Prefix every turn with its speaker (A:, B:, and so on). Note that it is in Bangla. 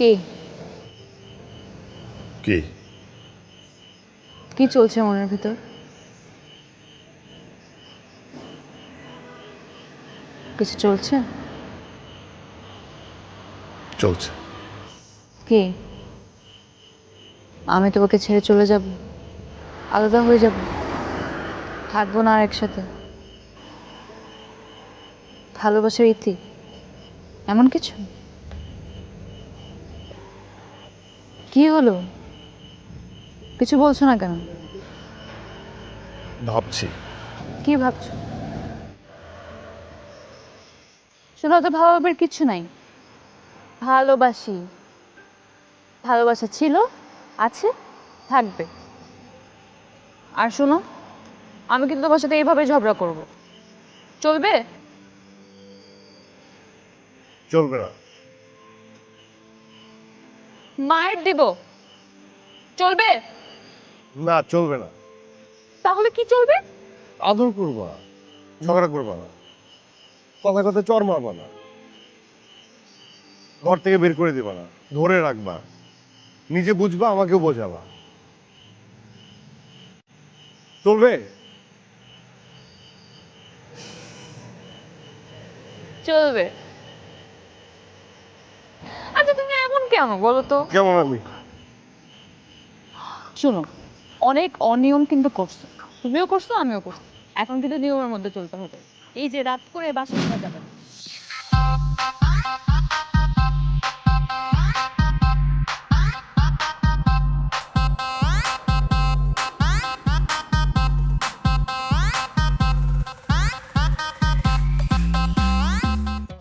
A: কে?
B: কি?
A: কি চলছে মনের ভিতর? কিছু চলছে?
B: চলছে।
A: কে? আমি তোমাকে ছেড়ে চলে যাব। আলাদা হয়ে যাব। থাকব না আর একসাথে। ভালোবাসার ইতি। এমন কিছু? কি হলো? কিছু বলছো না কেন?
B: ভাবছি।
A: কি ভাবছ? শোনো তো ভাবার কিছু নাই। ভালোবাসি। ভালোবাসা ছিল আছে থাকবে। আর শোনো আমি কিন্তু তোমার সাথে এইভাবে ঝগড়া করব। চলবে?
B: চলবে না।
A: মায়ের দিব। চলবে?
B: না চলবে না।
A: তাহলে কি চলবে?
B: আদর করবা ঝগড়া করবা না। কথা কথা চর মারবা না। ঘর থেকে বের করে দিবা না। ধরে রাখবা। নিজে বুঝবা আমাকেও বোঝাবা। চলবে?
A: চলবে। কেন বলো তো?
B: কেমন আমি
A: শুনো অনেক অনিয়ম কিন্তু করছ। তুমিও করছ আমিও করছ। এখন কিন্তু নিয়মের মধ্যে চলতে হবে। এই যে রাত করে বাসা যাবে